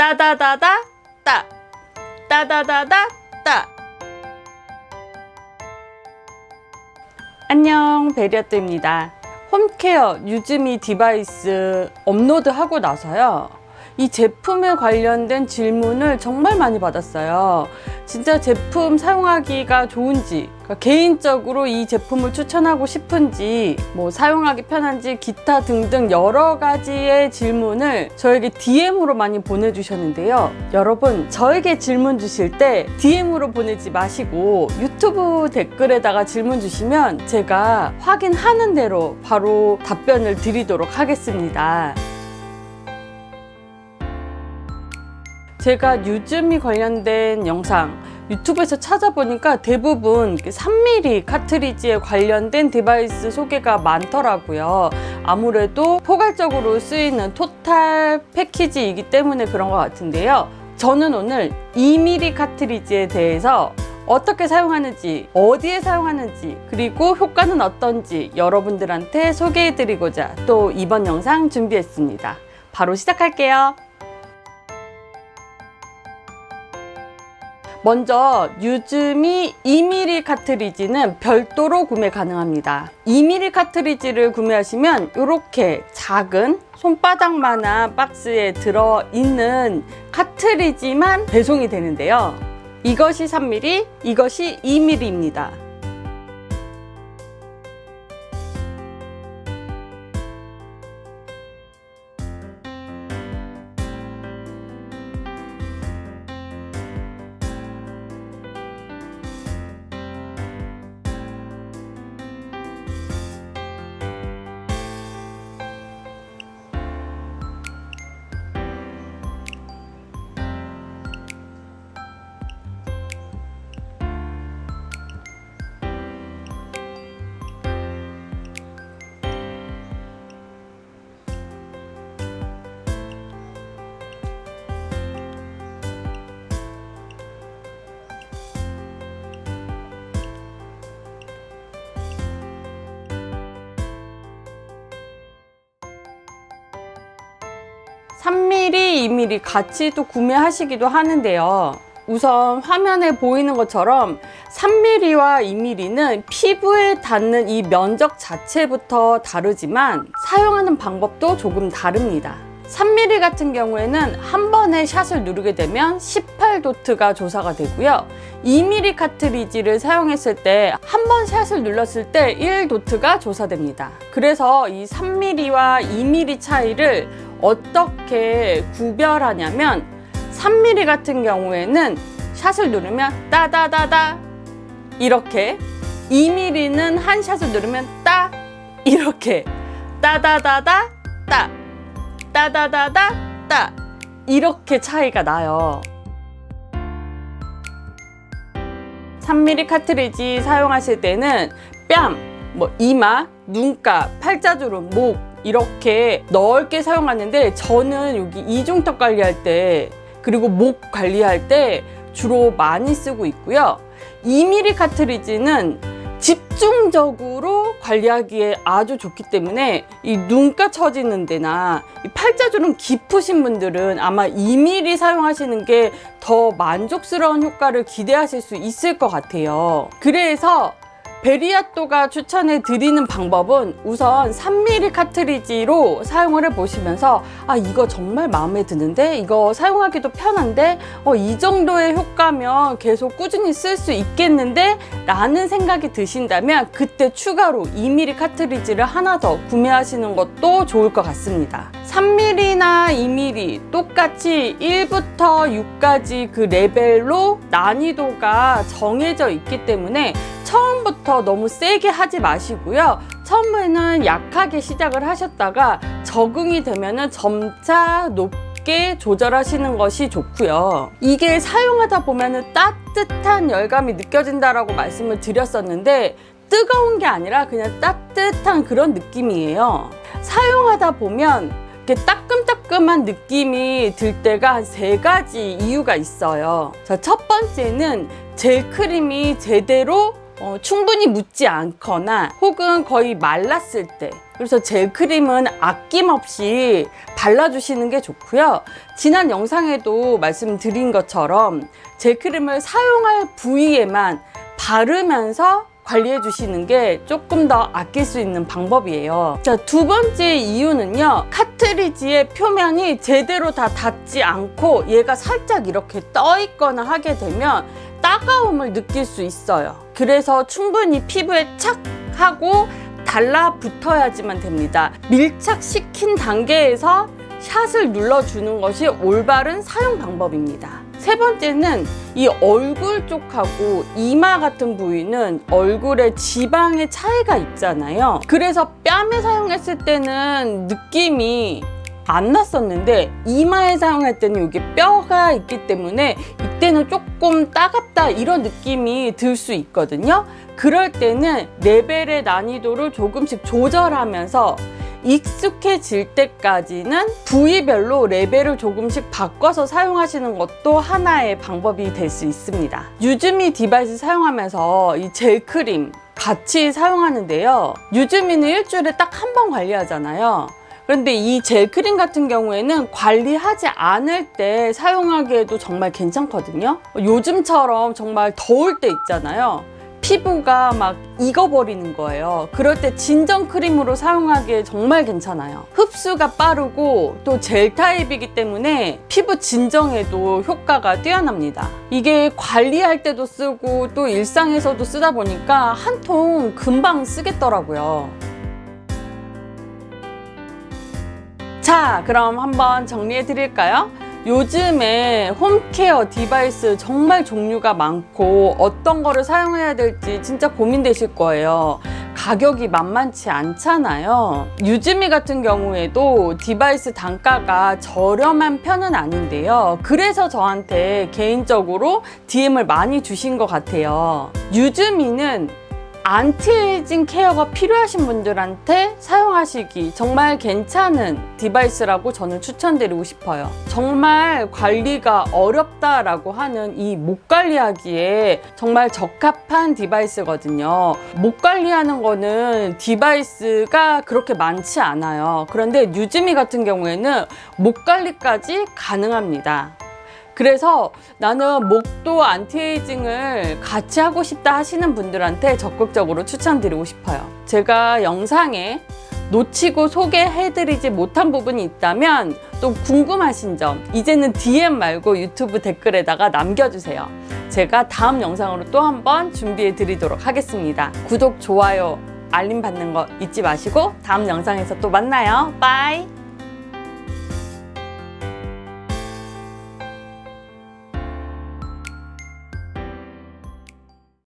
따다다다 따. 따다다다 따. 안녕 베리아트입니다. 홈케어 유즈미 디바이스 업로드하고 나서요 이 제품에 관련된 질문을 정말 많이 받았어요. 진짜 제품 사용하기가 좋은지 그러니까 개인적으로 이 제품을 추천하고 싶은지 뭐 사용하기 편한지 기타 등등 여러 가지의 질문을 저에게 DM으로 많이 보내주셨는데요. 여러분 저에게 질문 주실 때 DM으로 보내지 마시고 유튜브 댓글에다가 질문 주시면 제가 확인하는 대로 바로 답변을 드리도록 하겠습니다 제가 유즈미 관련된 영상 유튜브에서 찾아보니까 대부분 3mm 카트리지에 관련된 디바이스 소개가 많더라고요. 아무래도 포괄적으로 쓰이는 토탈 패키지이기 때문에 그런 것 같은데요. 저는 오늘 2mm 카트리지에 대해서 어떻게 사용하는지, 어디에 사용하는지, 그리고 효과는 어떤지 여러분들한테 소개해드리고자 또 이번 영상 준비했습니다. 바로 시작할게요. 먼저 유즈미 2mm 카트리지는 별도로 구매 가능합니다. 2mm 카트리지를 구매하시면 이렇게 작은 손바닥만한 박스에 들어있는 카트리지만 배송이 되는데요. 이것이 3mm, 이것이 2mm입니다. 삼 m m 2mm 같이 또 구매하시기도 하는데요. 우선 화면에 보이는 것처럼 3mm와 2mm는 피부에 닿는 이 면적 자체부터 다르지만 사용하는 방법도 조금 다릅니다. 3mm 같은 경우에는 한 번에 샷을 누르게 되면 18도트가 조사가 되고요. 2mm 카트리지를 사용했을 때 한 번 샷을 눌렀을 때 1도트가 조사됩니다. 그래서 이 3mm와 2mm 차이를 어떻게 구별하냐면 3mm 같은 경우에는 샷을 누르면 따다다다 이렇게 2mm는 한 샷을 누르면 따 이렇게 따다다다 따 따다다다 따 이렇게 차이가 나요. 3mm 카트리지 사용하실 때는 뺨, 뭐 이마, 눈가, 팔자주름, 목 이렇게 넓게 사용하는데 저는 여기 이중턱 관리할 때 그리고 목 관리할 때 주로 많이 쓰고 있고요. 2mm 카트리지는 집중적으로 관리하기에 아주 좋기 때문에 이 눈가 처지는 데나 이 팔자주름 깊으신 분들은 아마 2mm 사용하시는 게 더 만족스러운 효과를 기대하실 수 있을 것 같아요. 그래서 베리아또가 추천해 드리는 방법은 우선 3mm 카트리지로 사용을 해 보시면서 아 이거 정말 마음에 드는데 이거 사용하기도 편한데 어, 이 정도의 효과면 계속 꾸준히 쓸 수 있겠는데 라는 생각이 드신다면 그때 추가로 2mm 카트리지를 하나 더 구매하시는 것도 좋을 것 같습니다. 3mm나 2mm 똑같이 1부터 6까지 그 레벨로 난이도가 정해져 있기 때문에 처음부터 너무 세게 하지 마시고요. 처음에는 약하게 시작을 하셨다가 적응이 되면은 점차 높게 조절하시는 것이 좋고요. 이게 사용하다 보면은 따뜻한 열감이 느껴진다라고 말씀을 드렸었는데 뜨거운 게 아니라 그냥 따뜻한 그런 느낌이에요. 사용하다 보면 이렇게 따끔따끔한 느낌이 들 때가 한 세 가지 이유가 있어요. 자, 첫 번째는 젤 크림이 제대로 어, 충분히 묻지 않거나 혹은 거의 말랐을 때 그래서 젤크림은 아낌없이 발라주시는 게 좋고요. 지난 영상에도 말씀드린 것처럼 젤크림을 사용할 부위에만 바르면서 관리해 주시는 게 조금 더 아낄 수 있는 방법이에요. 자, 두 번째 이유는요. 카트리지의 표면이 제대로 다 닿지 않고 얘가 살짝 이렇게 떠 있거나 하게 되면 따가움을 느낄 수 있어요. 그래서 충분히 피부에 착 하고 달라붙어야지만 됩니다. 밀착시킨 단계에서 샷을 눌러주는 것이 올바른 사용 방법입니다. 세 번째는 이 얼굴 쪽하고 이마 같은 부위는 얼굴에 지방의 차이가 있잖아요. 그래서 뺨에 사용했을 때는 느낌이 안 났었는데 이마에 사용할 때는 여기 뼈가 있기 때문에 이때는 조금 따갑다 이런 느낌이 들 수 있거든요. 그럴 때는 레벨의 난이도를 조금씩 조절하면서 익숙해질 때까지는 부위별로 레벨을 조금씩 바꿔서 사용하시는 것도 하나의 방법이 될 수 있습니다. 유즈미 디바이스 사용하면서 이 젤 크림 같이 사용하는데요. 유즈미는 일주일에 딱 한 번 관리하잖아요. 그런데 이 젤 크림 같은 경우에는 관리하지 않을 때 사용하기에도 정말 괜찮거든요. 요즘처럼 정말 더울 때 있잖아요. 피부가 막 익어버리는 거예요. 그럴 때 진정 크림으로 사용하기에 정말 괜찮아요. 흡수가 빠르고 또 젤 타입이기 때문에 피부 진정에도 효과가 뛰어납니다. 이게 관리할 때도 쓰고 또 일상에서도 쓰다 보니까 한 통 금방 쓰겠더라고요. 자, 그럼 한번 정리해 드릴까요? 요즘에 홈케어 디바이스 정말 종류가 많고 어떤 거를 사용해야 될지 진짜 고민되실 거예요. 가격이 만만치 않잖아요. 유즈미 같은 경우에도 디바이스 단가가 저렴한 편은 아닌데요. 그래서 저한테 개인적으로 DM을 많이 주신 것 같아요. 유즈미는 안티에이징 케어가 필요하신 분들한테 사용하시기 정말 괜찮은 디바이스라고 저는 추천드리고 싶어요. 정말 관리가 어렵다라고 하는 이 목 관리하기에 정말 적합한 디바이스거든요. 목 관리하는 거는 디바이스가 그렇게 많지 않아요. 그런데 뉴즈미 같은 경우에는 목 관리까지 가능합니다. 그래서 나는 목도 안티에이징을 같이 하고 싶다 하시는 분들한테 적극적으로 추천드리고 싶어요. 제가 영상에 놓치고 소개해드리지 못한 부분이 있다면 또 궁금하신 점 이제는 DM 말고 유튜브 댓글에다가 남겨주세요. 제가 다음 영상으로 또 한번 준비해 드리도록 하겠습니다. 구독, 좋아요, 알림 받는 거 잊지 마시고 다음 영상에서 또 만나요. 빠이!